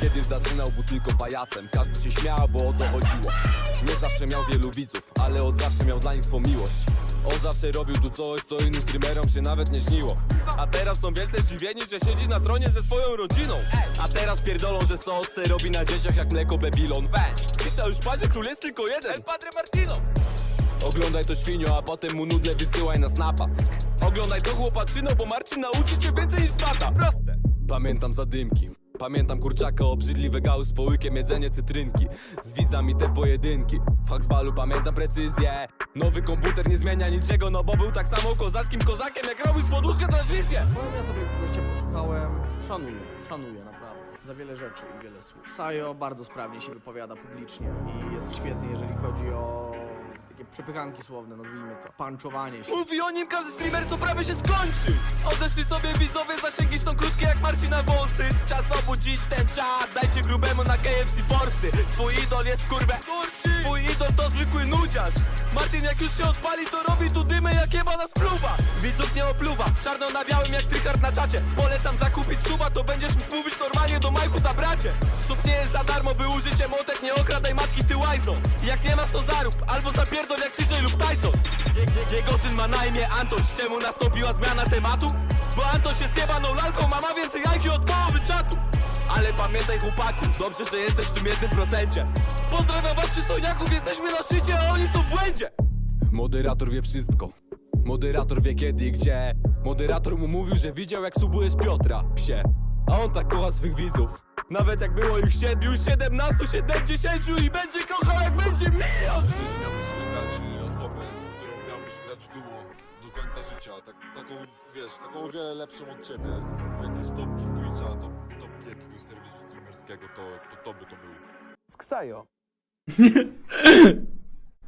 Kiedy zaczynał był tylko pajacem. Każdy się śmiał, bo o to chodziło. Nie zawsze miał wielu widzów Ale od zawsze miał dla nich swą miłość. On zawsze robił tu coś, co innym streamerom się nawet nie śniło. A teraz są wielce zdziwieni, że siedzi na tronie ze swoją rodziną. A teraz pierdolą, że sos se robi na dzieciach jak mleko Babylon Cisza już padzie, król jest tylko jeden. El Padre Martino. Oglądaj to świnio, a potem mu nudle wysyłaj na snapa. Oglądaj to chłopaczyno, bo Marcin nauczy cię więcej niż tata. Proste. Pamiętam zadymki Pamiętam kurczaka, obrzydliwe gały z połykiem, jedzenie cytrynki Z widzami te pojedynki W Haxbalu pamiętam precyzję Nowy komputer nie zmienia niczego, no bo był tak samo kozackim kozakiem Jak robił z poduszkę transmisję Powiem, ja sobie gościa posłuchałem. Szanuję, szanuję naprawdę. Za wiele rzeczy i wiele słów. Sajo bardzo sprawnie się wypowiada publicznie i jest świetny, jeżeli chodzi o przepychanki słowne, nazwijmy to. Panczowanie się. Mówi o nim każdy streamer, co prawie się skończy. Odeszli sobie widzowie, zasięgi są krótkie jak Marcina wąsy Czas obudzić ten czat, dajcie grubemu na KFC forsy. Twój idol jest w kurwę. Twój idol to zwykły nudziarz Martin jak już się odpali, to robi tu dymę jak jeba na spluwa. Widzów nie opluwa, czarno na białym jak tryhard na czacie. Polecam zakupić suba, to będziesz mógł mówić normalnie do Majku ta bracie. Sub nie jest za darmo, by użycie motek, nie okradaj matki ty łajzo. Jak nie masz to zarób, albo zapierdol jak CJ lub Tyson. Je, je, Jego syn ma na imię Antoś, czemu nastąpiła zmiana tematu? Bo Antoś jest jebaną lalką, ma ma więcej IQ od połowy czatu pamiętaj chłopaku, dobrze, że jesteś w tym jednym procencie. Pozdrawiam was przystojniaków, jesteśmy na szczycie, a oni są w błędzie. Moderator wie wszystko. Moderator wie kiedy i gdzie. Moderator mu mówił, że widział jak subujesz Piotra, psie. A on tak kocha swych widzów. Nawet jak było ich siedmiu, siedemnastu, siedemdziesięciu I będzie kochał jak będzie milion! Miałbyś wybrać osobę, z którą miałbyś grać duo do końca życia, tak, taką, wiesz, taką o wiele lepszą od ciebie, z jakiejś topki Twitcha, top, streamerskiego, to, to to by to był. z Ksajo.